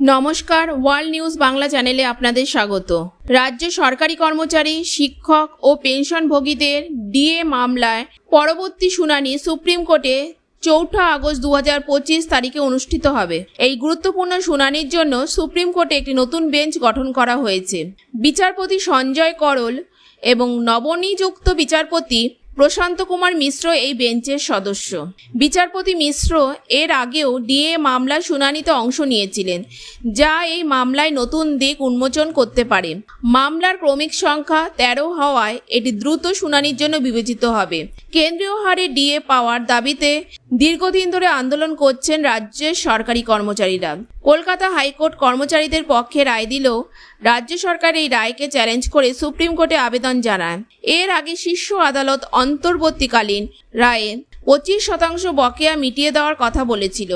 নমস্কার, world news Bangla চ্যানেলে আপনাদের স্বাগত। রাজ্য সরকারি কর্মচারী, শিক্ষক ও পেনশনভোগীদের ডিএ মামলায় পরবর্তী শুনানি সুপ্রিম কোর্টে চৌঠা আগস্ট দু তারিখে অনুষ্ঠিত হবে। এই গুরুত্বপূর্ণ শুনানির জন্য সুপ্রিম কোর্টে একটি নতুন বেঞ্চ গঠন করা হয়েছে। বিচারপতি সঞ্জয় করল এবং নবনিযুক্ত বিচারপতি প্রশান্ত কুমার মিশ্র এই বেঞ্চের সদস্য। বিচারপতি মিশ্র এর আগেও ডিএ মামলা শুনানিতে অংশ নিয়েছিলেন, যা এই মামলায় নতুন দিক উন্মোচন করতে পারে। মামলার ক্রমিক সংখ্যা তেরো হওয়ায় এটি দ্রুত শুনানির জন্য বিবেচিত হবে। কেন্দ্রীয় হারে ডিএ পাওয়ার দাবিতে দীর্ঘদিন ধরে আন্দোলন করছেন রাজ্যের সরকারি কর্মচারীরা। কলকাতা হাইকোর্ট কর্মচারীদের পক্ষে রায় দিলেও রাজ্য সরকার এই রায়কে চ্যালেঞ্জ করে সুপ্রিম কোর্টে আবেদন জানায়। এর আগে শীর্ষ আদালত অন্তর্বর্তীকালীন রায়ে পঁচিশ শতাংশ বকেয়া মিটিয়ে দেওয়ার কথা বলেছিল।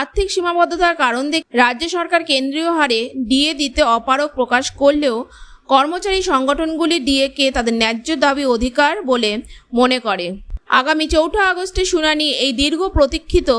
আর্থিক সীমাবদ্ধতার কারণ দেখে রাজ্য সরকার কেন্দ্রীয় হারে ডিএ দিতে অপারগ প্রকাশ করলেও কর্মচারী সংগঠনগুলি ডিএকে তাদের ন্যায্য দাবি অধিকার বলে মনে করে। আগামী চৌঠা আগস্টে শুনানি এই দীর্ঘ প্রতীক্ষিত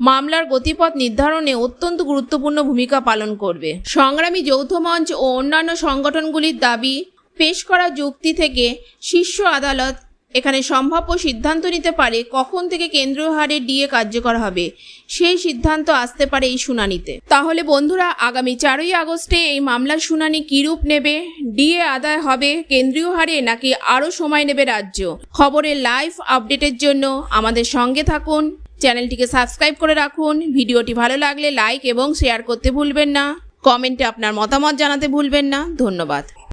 মামলার গতিপথ নির্ধারণে অত্যন্ত গুরুত্বপূর্ণ ভূমিকা পালন করবে। সংগ্রামী যৌথ মঞ্চ ও অন্যান্য সংগঠনগুলির দাবি, পেশ করা যুক্তি থেকে শীর্ষ আদালত এখানে সম্ভাব্য সিদ্ধান্ত নিতে পারে কখন থেকে কেন্দ্রীয় হারে ডিএ কার্যকর হবে। সেই সিদ্ধান্ত আসতে পারে এই শুনানিতে। তাহলে বন্ধুরা, আগামী চারই আগস্টে এই মামলার শুনানি রূপ নেবে? ডিএ আদায় হবে কেন্দ্রীয় হারে নাকি আরও সময় নেবে রাজ্য? খবরের লাইভ আপডেটের জন্য আমাদের সঙ্গে থাকুন। চ্যানেলটিকে সাবস্ক্রাইব করে রাখুন। ভিডিওটি ভালো লাগলে লাইক এবং শেয়ার করতে ভুলবেন না। কমেন্টে আপনার মতামত জানাতে ভুলবেন না। ধন্যবাদ।